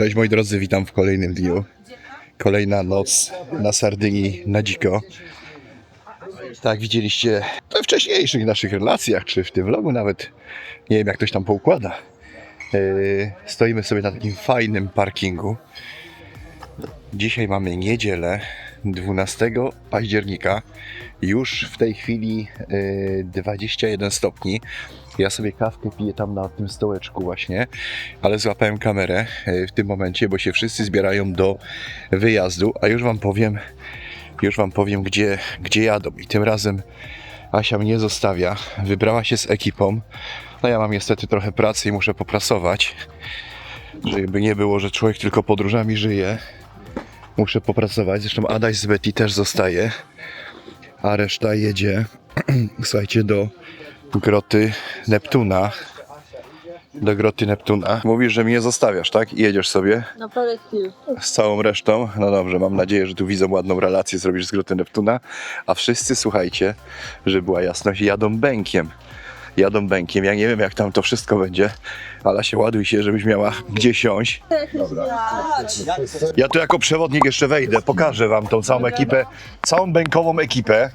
Cześć moi drodzy, witam w kolejnym dniu. Kolejna noc na Sardynii na dziko. Tak widzieliście we wcześniejszych naszych relacjach, czy w tym vlogu nawet. Nie wiem jak ktoś tam poukłada. Yy, stoimy sobie na takim fajnym parkingu. Dzisiaj mamy niedzielę 12 października. Już w tej chwili yy, 21 stopni. Ja sobie kawkę piję tam na tym stołeczku właśnie, ale złapałem kamerę yy, w tym momencie, bo się wszyscy zbierają do wyjazdu, a już wam powiem, już wam powiem gdzie, gdzie jadą. I tym razem Asia mnie zostawia, wybrała się z ekipą. No ja mam niestety trochę pracy i muszę poprasować, żeby nie było, że człowiek tylko podróżami żyje. Muszę popracować, zresztą Adaś z Betty też zostaje, a reszta jedzie, słuchajcie, do groty Neptuna. Do groty Neptuna. Mówisz, że mnie zostawiasz, tak? I jedziesz sobie Na parę chwil. z całą resztą. No dobrze, mam nadzieję, że tu widzą ładną relację, zrobisz z groty Neptuna. A wszyscy, słuchajcie, że była jasność, jadą bękiem. Jadą bękiem. Ja nie wiem, jak tam to wszystko będzie, ale się ładuj się, żebyś miała gdzie siąść. Ja tu jako przewodnik jeszcze wejdę, pokażę wam tą całą ekipę, całą bękową ekipę.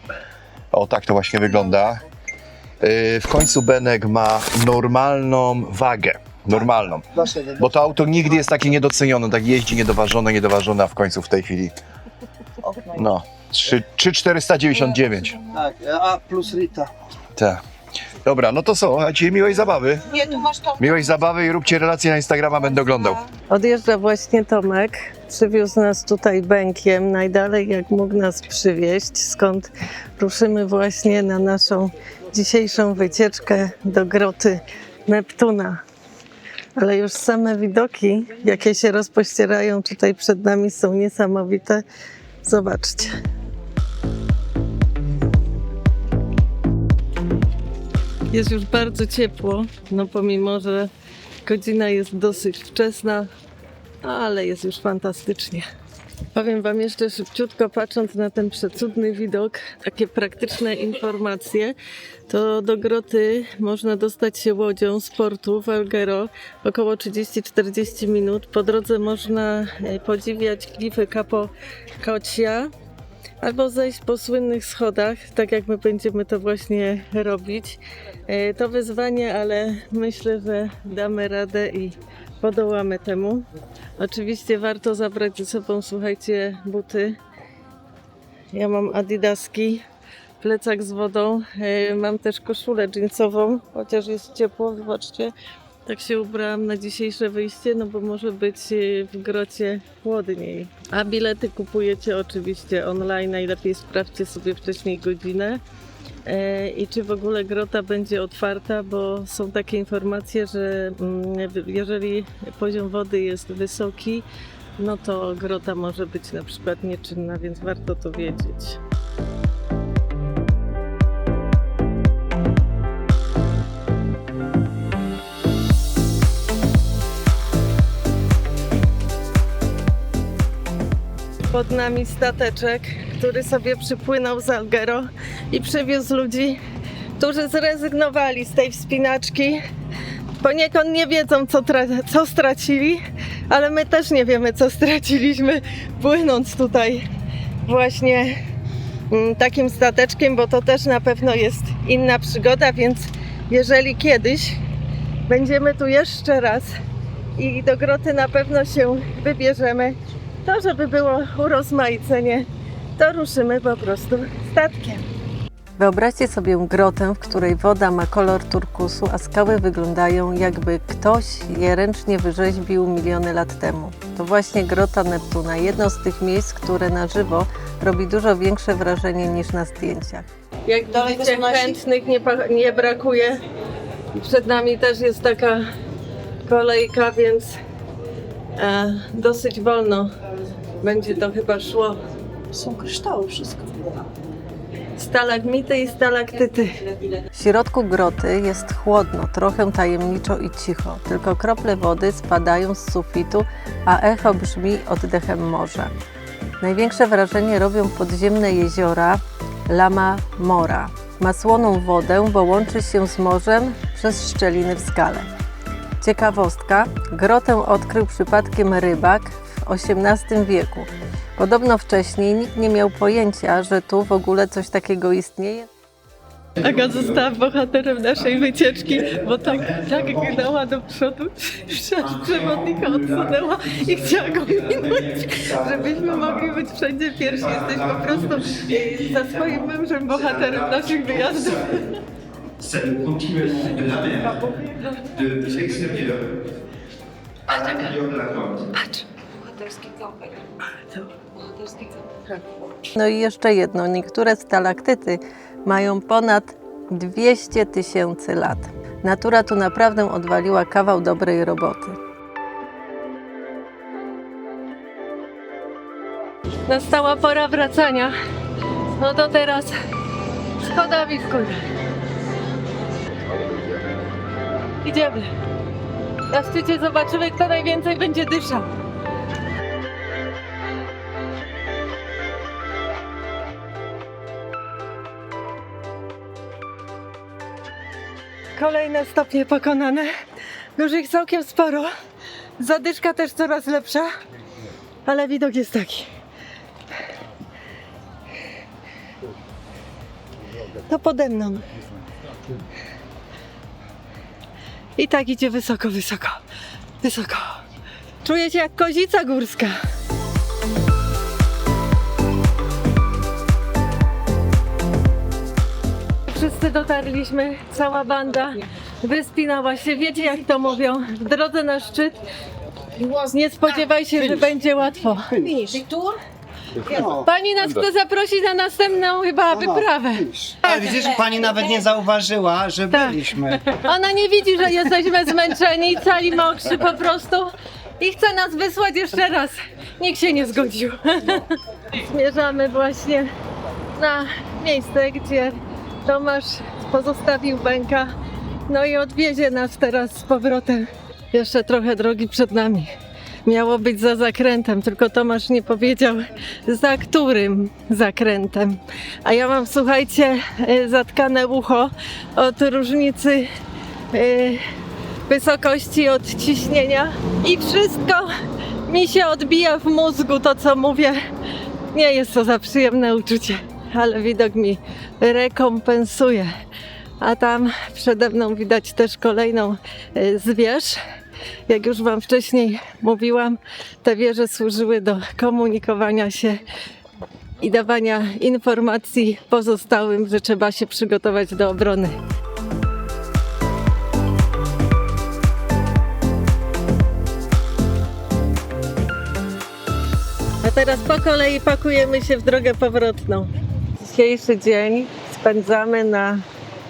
O, tak to właśnie wygląda. Yy, W końcu Benek ma normalną wagę. Normalną. Bo to auto nigdy jest takie niedocenione, tak jeździ niedoważone, niedoważone, a w końcu w tej chwili. No, 3, 499. Tak, a plus Rita. Tak. Dobra, no to co? A dzisiaj miłej zabawy. Nie, tu masz to. Miłej zabawy i róbcie relacje na Instagrama, będę oglądał. Odjeżdża właśnie Tomek. Przywiózł nas tutaj bękiem, najdalej jak mógł nas przywieźć, skąd ruszymy właśnie na naszą dzisiejszą wycieczkę do groty Neptuna. Ale już same widoki, jakie się rozpościerają tutaj przed nami, są niesamowite. Zobaczcie. Jest już bardzo ciepło, no pomimo, że godzina jest dosyć wczesna, ale jest już fantastycznie. Powiem Wam jeszcze szybciutko, patrząc na ten przecudny widok, takie praktyczne informacje, to do groty można dostać się łodzią z portu w Alghero około 30-40 minut. Po drodze można e, podziwiać klify Capo Cocia, albo zejść po słynnych schodach, tak jak my będziemy to właśnie robić. E, To wyzwanie, ale myślę, że damy radę i podołamy temu. Oczywiście warto zabrać ze sobą, słuchajcie, buty. Ja mam adidaski, plecak z wodą, e, mam też koszulę jeansową, chociaż jest ciepło, zobaczcie. Tak się ubrałam na dzisiejsze wyjście, no bo może być e, w grocie chłodniej. A bilety kupujecie oczywiście online, najlepiej sprawdźcie sobie wcześniej godzinę. E, I czy w ogóle grota będzie otwarta, bo są takie informacje, że mm, jeżeli poziom wody jest wysoki, no to grota może być na przykład nieczynna, więc warto to wiedzieć. Pod nami stateczek, który sobie przypłynął z Algero i przywiózł ludzi, którzy zrezygnowali z tej wspinaczki. Poniekąd nie wiedzą, co, co stracili, ale my też nie wiemy, co straciliśmy, płynąc tutaj właśnie mm, takim stateczkiem, bo to też na pewno jest inna przygoda, więc jeżeli kiedyś będziemy tu jeszcze raz i do groty na pewno się wybierzemy, to żeby było urozmaicenie, to ruszymy po prostu statkiem. Wyobraźcie sobie grotę, w której woda ma kolor turkusu, a skały wyglądają jakby ktoś je ręcznie wyrzeźbił miliony lat temu. To właśnie grota Neptuna, jedno z tych miejsc, które na żywo robi dużo większe wrażenie niż na zdjęciach. Jak Daleko widzicie, chętnych nie, nie brakuje. Przed nami też jest taka kolejka, więc e, dosyć wolno będzie to chyba szło. Są kryształy wszystko. Stalagmity i stalaktyty. W środku groty jest chłodno, trochę tajemniczo i cicho. Tylko krople wody spadają z sufitu, a echo brzmi oddechem morza. Największe wrażenie robią podziemne jeziora Lama Mora. Ma słoną wodę, bo łączy się z morzem przez szczeliny w skale. Ciekawostka, grotę odkrył przypadkiem rybak w XVIII wieku. Podobno wcześniej nikt nie miał pojęcia, że tu w ogóle coś takiego istnieje. Aga została bohaterem naszej wycieczki, bo tak, tak gnała do przodu, że aż przewodnika odsunęła i chciała go minąć, żebyśmy mogli być wszędzie pierwsi. Jesteś po prostu za swoim mężem bohaterem naszych wyjazdów. Celle continuellement de la mer, de, l'extérieur à l'intérieur de la grotte. Bohaterski kąpek. Bohaterski kąpek. No i jeszcze jedno, niektóre stalaktyty mają ponad 200 tysięcy lat. Natura tu naprawdę odwaliła kawał dobrej roboty. Nastała pora wracania. No to teraz schodami w górę. Idziemy. Na szczycie zobaczymy, kto najwięcej będzie dyszał. Kolejne stopnie pokonane. Już ich całkiem sporo. Zadyszka też coraz lepsza, ale widok jest taki. To pode mną. I tak idzie wysoko, wysoko, wysoko. Czuję się jak kozica górska. Wszyscy dotarliśmy, cała banda wyspinała się. Wiecie jak to mówią, w drodze na szczyt nie spodziewaj się, że będzie łatwo. Pani nas chce zaprosić na następną chyba wyprawę. A widzisz, pani nawet nie zauważyła, że Tak. byliśmy. Ona nie widzi, że jesteśmy zmęczeni, cali mokrzy po prostu i chce nas wysłać jeszcze raz. Nikt się nie zgodził. Zmierzamy właśnie na miejsce, gdzie Tomasz pozostawił Bęka. No i odwiezie nas teraz z powrotem. Jeszcze trochę drogi przed nami. Miało być za zakrętem, tylko Tomasz nie powiedział za którym zakrętem. A ja mam, słuchajcie, e, zatkane ucho od różnicy e, wysokości od ciśnienia i wszystko mi się odbija w mózgu, to co mówię. Nie jest to za przyjemne uczucie, ale widok mi rekompensuje. A tam przede mną widać też kolejną e, zwierz. Jak już Wam wcześniej mówiłam, te wieże służyły do komunikowania się i dawania informacji pozostałym, że trzeba się przygotować do obrony. A teraz po kolei pakujemy się w drogę powrotną. Dzisiejszy dzień spędzamy na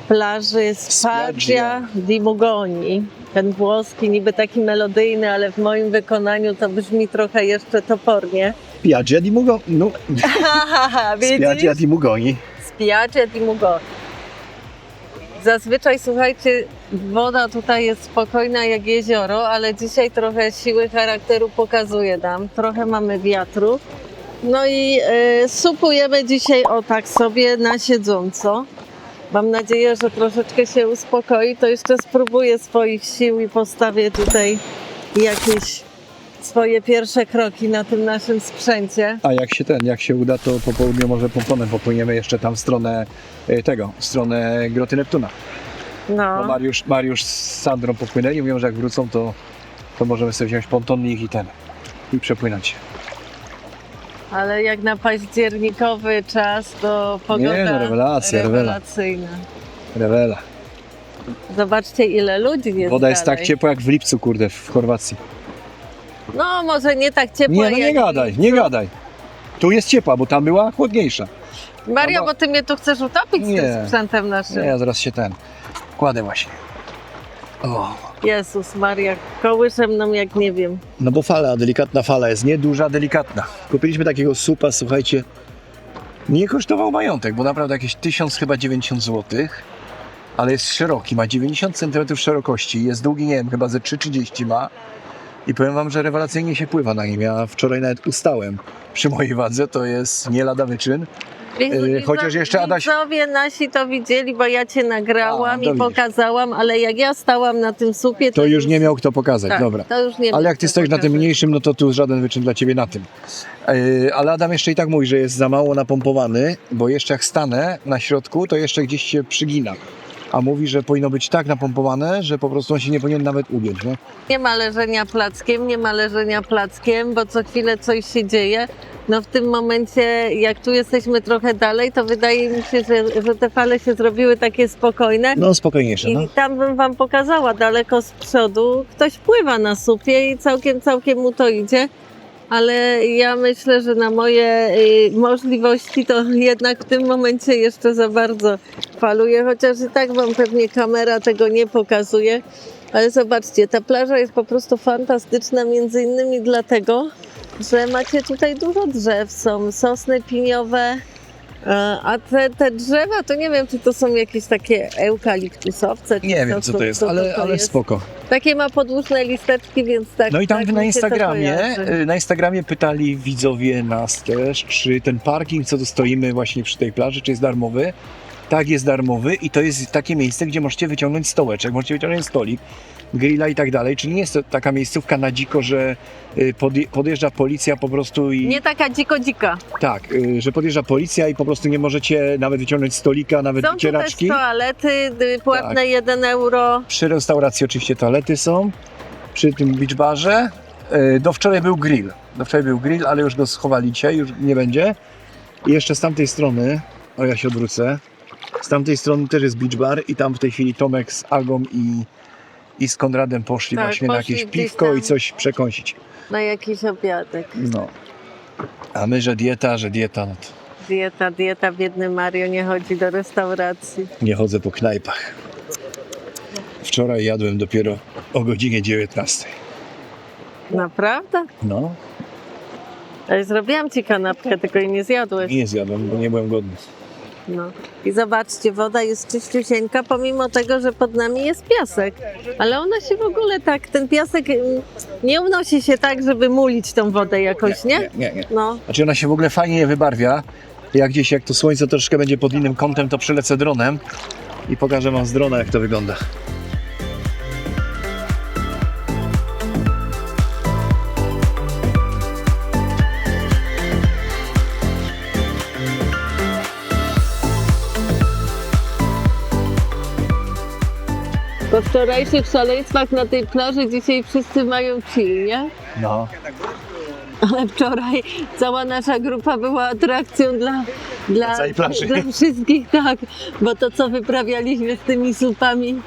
plaży Spaggia di Mugoni. Ten włoski, niby taki melodyjny, ale w moim wykonaniu to brzmi trochę jeszcze topornie. Piaggia di Mugoni. No, Piaggia di Mugoni. Spiacie di Mugoni. Zazwyczaj, słuchajcie, woda tutaj jest spokojna jak jezioro, ale dzisiaj trochę siły charakteru pokazuje nam. Trochę mamy wiatru. No i e, supujemy dzisiaj o tak sobie na siedząco. Mam nadzieję, że troszeczkę się uspokoi. To jeszcze spróbuję swoich sił i postawię tutaj jakieś swoje pierwsze kroki na tym naszym sprzęcie. A jak się ten, jak się uda, to po południu może pomponem popłyniemy jeszcze tam w stronę e, tego, w stronę Groty Neptuna. Bo No. Mariusz, Mariusz z Sandrą popłynęli, mówią, że jak wrócą, to, to możemy sobie wziąć pontonnik i ten, i przepłynąć. Ale jak na październikowy czas, to pogoda Nie, no, rewelacja, rewela. rewelacyjna. Rewela. Zobaczcie ile ludzi jest Woda jest tak dalej. ciepła jak w lipcu, kurde, w Chorwacji. No może nie tak ciepła Nie, no nie jak... gadaj, nie gadaj. Tu jest ciepła, bo tam była chłodniejsza. Maria, No bo- ty mnie tu chcesz utopić z Nie. tym sprzętem naszym. Nie, ja zaraz się ten, kładę właśnie. O, Jezus Maria, kołysze mną jak nie wiem. no bo fala, delikatna fala jest, nieduża, delikatna. Kupiliśmy takiego supa, słuchajcie, nie kosztował majątek, bo naprawdę jakieś 1000 chyba 90 zł. Ale jest szeroki, ma 90 cm szerokości, jest długi, nie wiem, chyba ze 3,30 ma. I powiem wam, że rewelacyjnie się pływa na nim. Ja wczoraj nawet ustałem przy mojej wadze, to jest nie lada wyczyn. Yy, chociaż jeszcze Adaś- Widzowie nasi to widzieli, bo ja cię nagrałam A, i pokazałam, ale jak ja stałam na tym słupie, to, To już nie miał kto pokazać, tak, dobra. Ale jak ty stoisz na tym mniejszym, no to tu żaden wyczyn dla ciebie na tym. Yy, ale Adam jeszcze i tak mówi, że jest za mało napompowany, bo jeszcze jak stanę na środku, to jeszcze gdzieś się przygina. A mówi, że powinno być tak napompowane, że po prostu on się nie powinien nawet ugiąć. Nie? Nie ma leżenia plackiem, nie ma leżenia plackiem, bo co chwilę coś się dzieje. No w tym momencie, jak tu jesteśmy trochę dalej, to wydaje mi się, że, że te fale się zrobiły takie spokojne. No spokojniejsze. No. I tam bym wam pokazała daleko z przodu, ktoś pływa na supie i całkiem, całkiem mu to idzie. Ale ja myślę, że na moje y, możliwości to jednak w tym momencie jeszcze za bardzo faluję, chociaż i tak wam pewnie kamera tego nie pokazuje. Ale zobaczcie, ta plaża jest po prostu fantastyczna, między innymi dlatego, że macie tutaj dużo drzew, są sosny piniowe, a te, te drzewa to nie wiem, czy to są jakieś takie eukaliptusowce. czy Nie wiem, co to jest, ale, ale jest. spoko. Takie ma podłużne listeczki, więc tak. No i tam tak na to Instagramie, y, na Instagramie pytali widzowie nas też, czy ten parking, co tu stoimy właśnie przy tej plaży, czy jest darmowy. Tak, jest darmowy i to jest takie miejsce, gdzie możecie wyciągnąć stołeczek, możecie wyciągnąć stolik, grilla i tak dalej. Czyli nie jest to taka miejscówka na dziko, że y, podje- podjeżdża policja po prostu i... Nie taka dziko-dzika. Tak, y, że podjeżdża policja i po prostu nie możecie nawet wyciągnąć stolika, nawet Są wycieraczki. toalety, y, płatne Tak. 1 euro. Przy restauracji oczywiście toalety są, przy tym beach barze. Do wczoraj był grill. Do wczoraj był grill, ale już go schowali dzisiaj, już nie będzie. I jeszcze z tamtej strony, o ja się odwrócę, z tamtej strony też jest beach bar i tam w tej chwili Tomek z Agą i, i z Konradem poszli Tak, właśnie na poszli jakieś gdzieś piwko i coś przekąsić. Na jakiś obiadek. No. A my, że dieta, że dieta, no to Dieta, dieta, biedny Mario nie chodzi do restauracji. nie chodzę po knajpach. Wczoraj jadłem dopiero o godzinie 19. Naprawdę? No, Ale zrobiłam ci kanapkę, tylko jej nie zjadłeś. nie zjadłem, bo nie byłem godny. No. I zobaczcie, woda jest czyściusieńka, pomimo tego, że pod nami jest piasek. Ale ona się w ogóle tak, ten piasek mm, nie unosi się tak, żeby mulić tą wodę jakoś, nie? Nie, nie, nie. No. Znaczy ona się w ogóle fajnie wybarwia. Jak gdzieś, jak to słońce troszkę będzie pod innym kątem, to przylecę dronem i pokażę wam z drona, jak to wygląda. Po wczorajszych szaleństwach na tej plaży dzisiaj wszyscy mają chill, nie? No. Ale wczoraj cała nasza grupa była atrakcją dla, dla, całej plaży. dla wszystkich, tak. Bo to, co wyprawialiśmy z tymi słupami,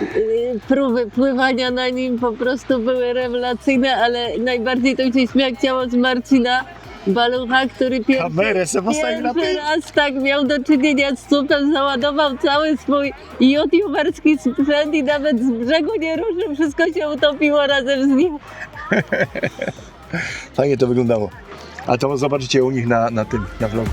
yy, próby pływania na nim po prostu były rewelacyjne, ale najbardziej to mi się śmiać chciało z Marcina Balucha, który pierwszy, Kamerę se postawił na pierwszy raz tak miał do czynienia z słupem, załadował cały swój youtuberski sprzęt i nawet z brzegu nie ruszył, wszystko się utopiło razem z nim. Fajnie to wyglądało. A to zobaczycie u nich na, na tym, na vlogu.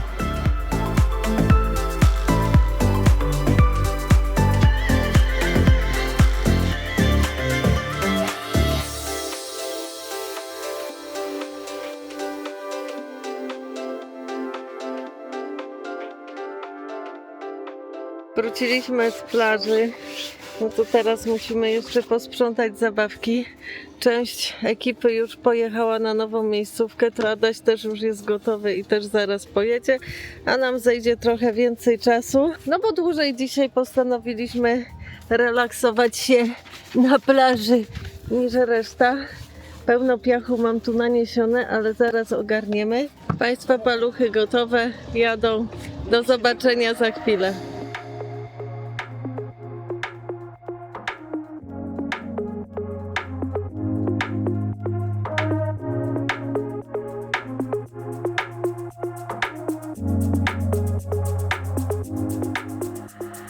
Wróciliśmy z plaży. No to teraz musimy jeszcze posprzątać zabawki. Część ekipy już pojechała na nową miejscówkę, to Adaś też już jest gotowy i też zaraz pojedzie, a nam zejdzie trochę więcej czasu. No bo dłużej dzisiaj postanowiliśmy relaksować się na plaży niż reszta. Pełno piachu mam tu naniesione, ale zaraz ogarniemy. Państwa paluchy gotowe, jadą. Do zobaczenia za chwilę.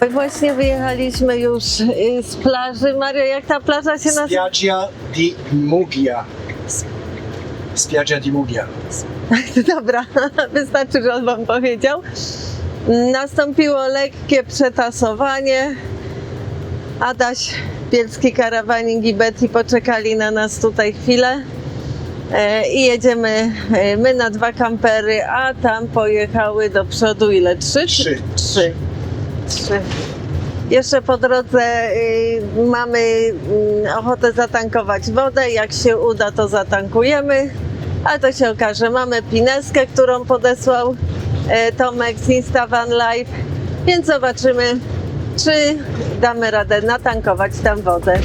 Właśnie wyjechaliśmy już y, z plaży. Mario, jak ta plaża się nazywa? Spiaggia di Muggia. Spiaggia di Muggia. Dobra, wystarczy, że on wam powiedział. Nastąpiło lekkie przetasowanie. Adaś Bielski Karawaning i Betty poczekali na nas tutaj chwilę. E, I jedziemy e, my na dwa kampery, a tam pojechały do przodu ile? Trzy? Trzy. Trzy. Jeszcze po drodze y, mamy y, ochotę zatankować wodę. Jak się uda, to zatankujemy. Ale to się okaże. Mamy pineskę, którą podesłał e, Tomek z Instavan Live. Więc zobaczymy, czy damy radę natankować tam wodę.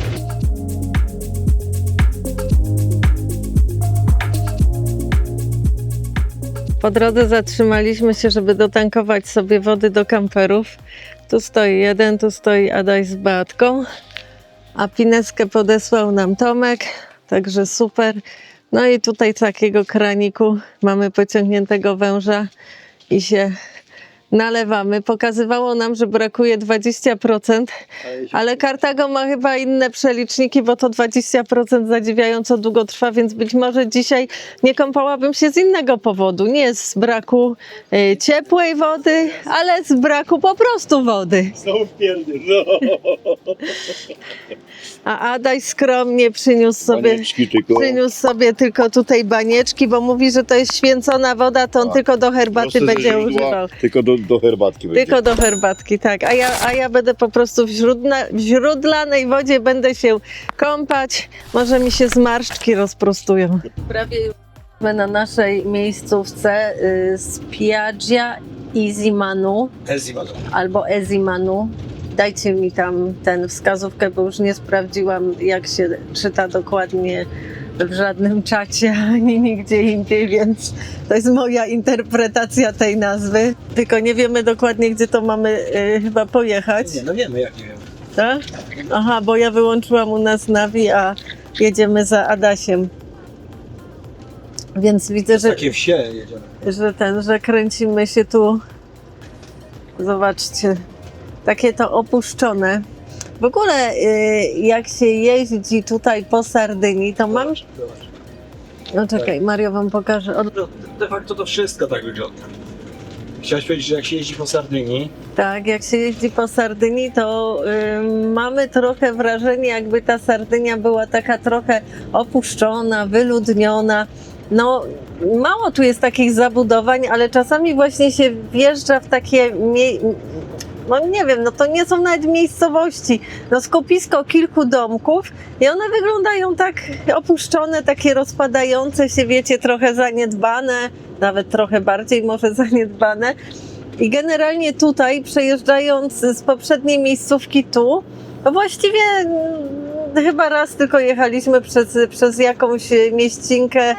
Po drodze zatrzymaliśmy się, żeby dotankować sobie wody do kamperów. Tu stoi jeden, tu stoi Adaś z Beatką, a pineskę podesłał nam Tomek, także super. No i tutaj takiego kraniku mamy pociągniętego węża i się nalewamy. Pokazywało nam, że brakuje 20%, ale Kartago ma chyba inne przeliczniki, bo to 20% zadziwiająco długo trwa, więc być może dzisiaj nie kąpałabym się z innego powodu. Nie z braku e, ciepłej wody, ale z braku po prostu wody. Znowu pierdy, no. A Adaś skromnie przyniósł sobie, tylko. przyniósł sobie tylko tutaj banieczki, bo mówi, że to jest święcona woda, to on tylko do herbaty Prosto ze będzie źródła, używał. Tylko do, do herbatki będzie. Tylko do herbatki, tak. A ja, a ja będę po prostu w, źródna, w źródlanej wodzie będę się kąpać. Może mi się zmarszczki rozprostują. Prawie jesteśmy na naszej miejscówce y, z Piaggia Izimanu albo Ezimanu. Dajcie mi tam ten wskazówkę, bo już nie sprawdziłam, jak się czyta dokładnie w żadnym czacie ani nigdzie indziej, więc to jest moja interpretacja tej nazwy. Tylko nie wiemy dokładnie, gdzie to mamy y, chyba pojechać. Nie, no wiemy jak nie wiemy. Tak? Aha, bo ja wyłączyłam u nas Navi, a jedziemy za Adasiem. Więc widzę, że, Takie wsie jedziemy. że ten, że kręcimy się tu. Zobaczcie, takie to opuszczone. W ogóle y, jak się jeździ tutaj po Sardynii, to mam... No czekaj, Mario wam pokaże. Od... De facto to wszystko tak wygląda. Chciałeś powiedzieć, że jak się jeździ po Sardynii, Tak, jak się jeździ po Sardynii, to y, mamy trochę wrażenie, jakby ta Sardynia była taka trochę opuszczona, wyludniona. No, mało tu jest takich zabudowań, ale czasami właśnie się wjeżdża w takie. No nie wiem, no to nie są nawet miejscowości. No skupisko kilku domków i one wyglądają tak opuszczone, takie rozpadające się, wiecie, trochę zaniedbane, nawet trochę bardziej może zaniedbane. I generalnie tutaj, przejeżdżając z poprzedniej miejscówki tu, no właściwie mm, chyba raz tylko jechaliśmy przez, przez jakąś mieścinkę,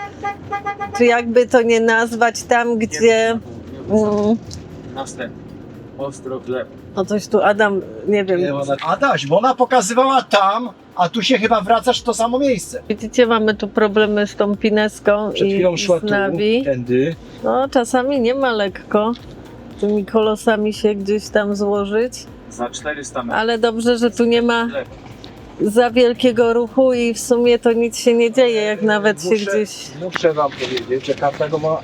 czy jakby to nie nazwać, tam gdzie... Mm, następny. Ostro chleb. no coś tu Adam, nie wiem, Adaś, bo ona pokazywała tam, a tu się chyba wracasz w to samo miejsce. widzicie, mamy tu problemy z tą pineską Przed i, chwilą i szła z tu, tędy. No czasami nie ma lekko tymi kolosami się gdzieś tam złożyć, Za 400 metrów. ale dobrze, że tu nie ma za wielkiego ruchu i w sumie to nic się nie dzieje, jak nawet się Muszę- gdzieś... Muszę wam powiedzieć, że Kartago ma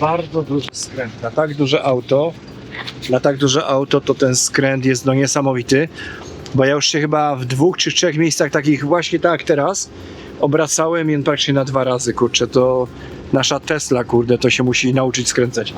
bardzo duży skręt. Na tak duże auto, na tak duże auto to ten skręt jest no niesamowity, bo ja już się chyba w dwóch czy trzech miejscach takich właśnie tak teraz obracałem jen praktycznie na dwa razy, kurczę, to nasza Tesla, kurde, to się musi nauczyć skręcać.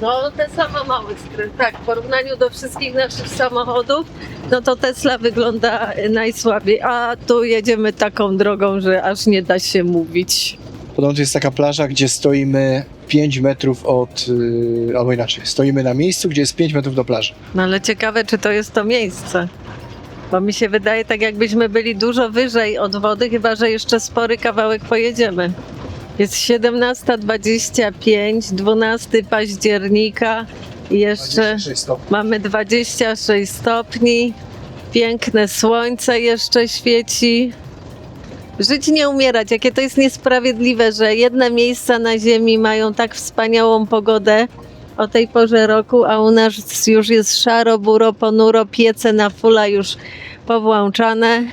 No te same małe skręt, tak, w porównaniu do wszystkich naszych samochodów, no to Tesla wygląda najsłabiej, a tu jedziemy taką drogą, że aż nie da się mówić. Podobno jest taka plaża, gdzie stoimy 5 metrów od, yy, albo inaczej, stoimy na miejscu, gdzie jest 5 metrów do plaży. No ale ciekawe, czy to jest to miejsce. Bo mi się wydaje, tak jakbyśmy byli dużo wyżej od wody, chyba że jeszcze spory kawałek pojedziemy. Jest 17.25, 12 października i jeszcze 26 stopni. mamy 26 stopni. Piękne słońce jeszcze świeci. Żyć nie umierać, jakie to jest niesprawiedliwe, że jedne miejsca na ziemi mają tak wspaniałą pogodę o tej porze roku, a u nas już jest szaro, buro, ponuro, piece na fula już powłączane,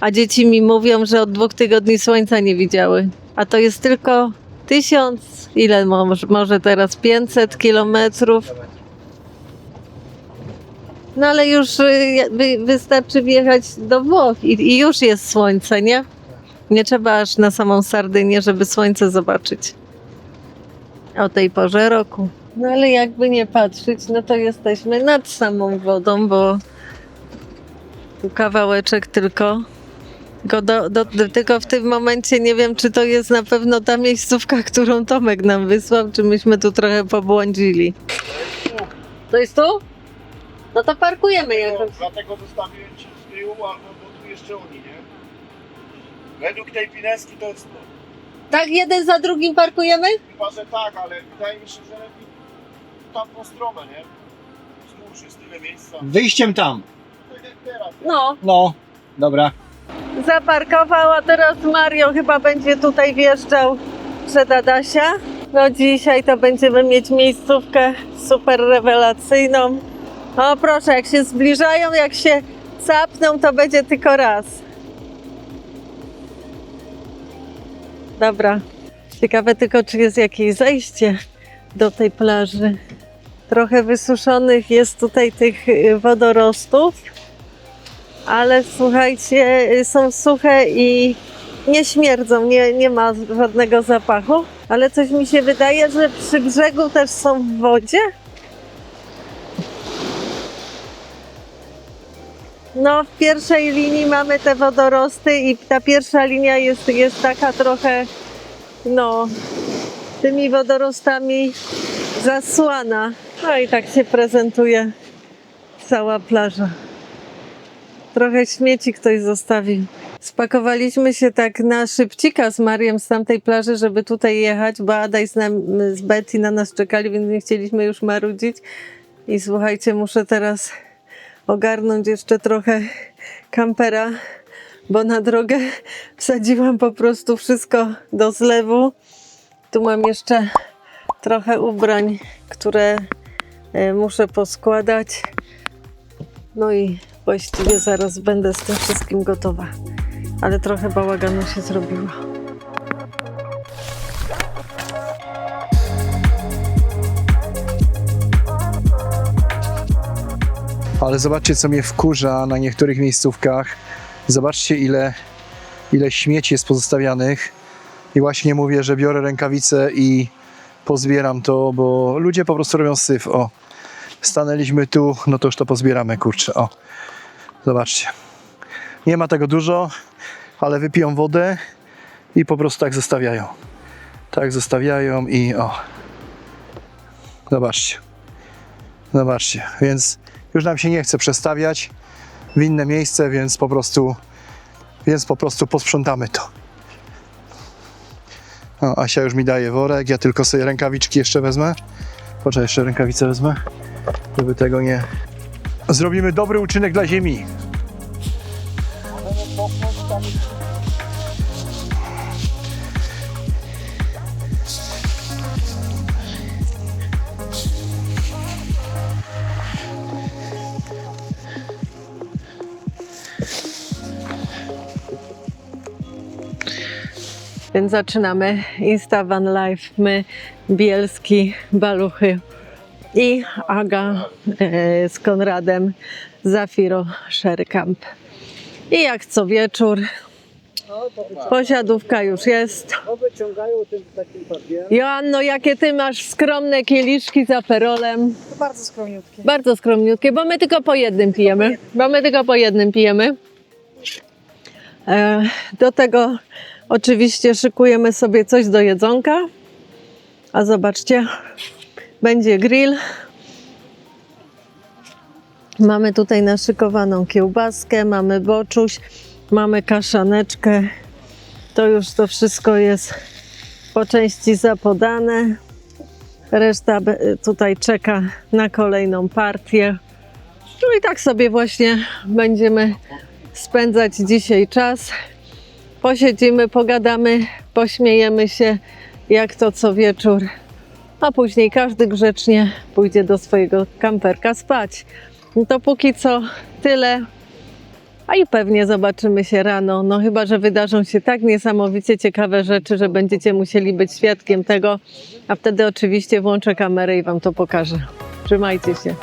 a dzieci mi mówią, że od dwóch tygodni słońca nie widziały. A to jest tylko tysiąc, ile może, teraz, 500 kilometrów No ale już y, wy, wystarczy wjechać do Włoch i, i już jest słońce, nie? Nie trzeba aż na samą Sardynię, żeby słońce zobaczyć. O tej porze roku. No ale jakby nie patrzeć, no to jesteśmy nad samą wodą, bo kawałeczek tylko. Tylko, do, do, tylko w tym momencie nie wiem, czy to jest na pewno ta miejscówka, którą Tomek nam wysłał, czy myśmy tu trochę pobłądzili. To jest tu? No to parkujemy jakoś. Dlatego zostawiłem ci z tyłu, albo bo tu jeszcze oni? Według tej pineski to jest. Tak, jeden za drugim parkujemy? Chyba, że tak, ale wydaje mi się, że lepiej tamtą stronę, nie? Wzdłuż jest tyle miejsca. Wyjściem tam. Tak jak teraz. No. No, dobra. Zaparkował, a teraz Mario chyba będzie tutaj wjeżdżał przed Adasia. No dzisiaj to będziemy mieć miejscówkę super rewelacyjną. O proszę, jak się zbliżają, jak się capną, to będzie tylko raz. Dobra. Ciekawe tylko, czy jest jakieś zejście do tej plaży. Trochę wysuszonych jest tutaj tych y, wodorostów ale słuchajcie, y, są suche i nie śmierdzą, nie, nie ma żadnego zapachu. Ale coś mi się wydaje, że przy brzegu też są w wodzie. No, w pierwszej linii mamy te wodorosty i ta pierwsza linia jest, jest taka trochę, no, tymi wodorostami zasłana. No i tak się prezentuje cała plaża. Trochę śmieci ktoś zostawił. Spakowaliśmy się tak na szybcika z Mariem z tamtej plaży, żeby tutaj jechać, bo Adaj z, nam, z Betty na nas czekali, więc nie chcieliśmy już marudzić. I słuchajcie, muszę teraz ogarnąć jeszcze trochę kampera, bo na drogę wsadziłam po prostu wszystko do zlewu. Tu mam jeszcze trochę ubrań, które e, muszę poskładać. No i właściwie zaraz będę z tym wszystkim gotowa. Ale trochę bałaganu się zrobiło. Ale zobaczcie, co mnie wkurza na niektórych miejscówkach. Zobaczcie, ile, ile śmieci jest pozostawianych. I właśnie mówię, że biorę rękawice i pozbieram to, bo ludzie po prostu robią syf. O, stanęliśmy tu, no to już to pozbieramy, kurczę. O, zobaczcie. Nie ma tego dużo, ale wypiją wodę i po prostu tak zostawiają. Tak zostawiają i o. Zobaczcie. Zobaczcie, więc już nam się nie chce przestawiać w inne miejsce, więc po prostu, więc po prostu posprzątamy to. O, Asia już mi daje worek, ja tylko sobie rękawiczki jeszcze wezmę. Poczekaj, jeszcze rękawice wezmę, żeby tego nie... Zrobimy dobry uczynek dla ziemi. Więc zaczynamy Insta Van Life. My, Bielski, Baluchy i Aga e, z Konradem Zafiro Sherkamp. I jak co wieczór, posiadówka już jest. Joanno, jakie ty masz skromne kieliszki za perolem? Bardzo skromniutkie. Bardzo skromniutkie, bo my tylko po jednym pijemy. Bo my tylko po jednym pijemy. E, do tego oczywiście szykujemy sobie coś do jedzonka. A zobaczcie, będzie grill. Mamy tutaj naszykowaną kiełbaskę, mamy boczuś, mamy kaszaneczkę. To już to wszystko jest po części zapodane. Reszta tutaj czeka na kolejną partię. No i tak sobie właśnie będziemy spędzać dzisiaj czas. Posiedzimy, pogadamy, pośmiejemy się, jak to co wieczór. A później każdy grzecznie pójdzie do swojego kamperka spać. No to póki co tyle. A i pewnie zobaczymy się rano. No chyba, że wydarzą się tak niesamowicie ciekawe rzeczy, że będziecie musieli być świadkiem tego. A wtedy oczywiście włączę kamerę i Wam to pokażę. Trzymajcie się.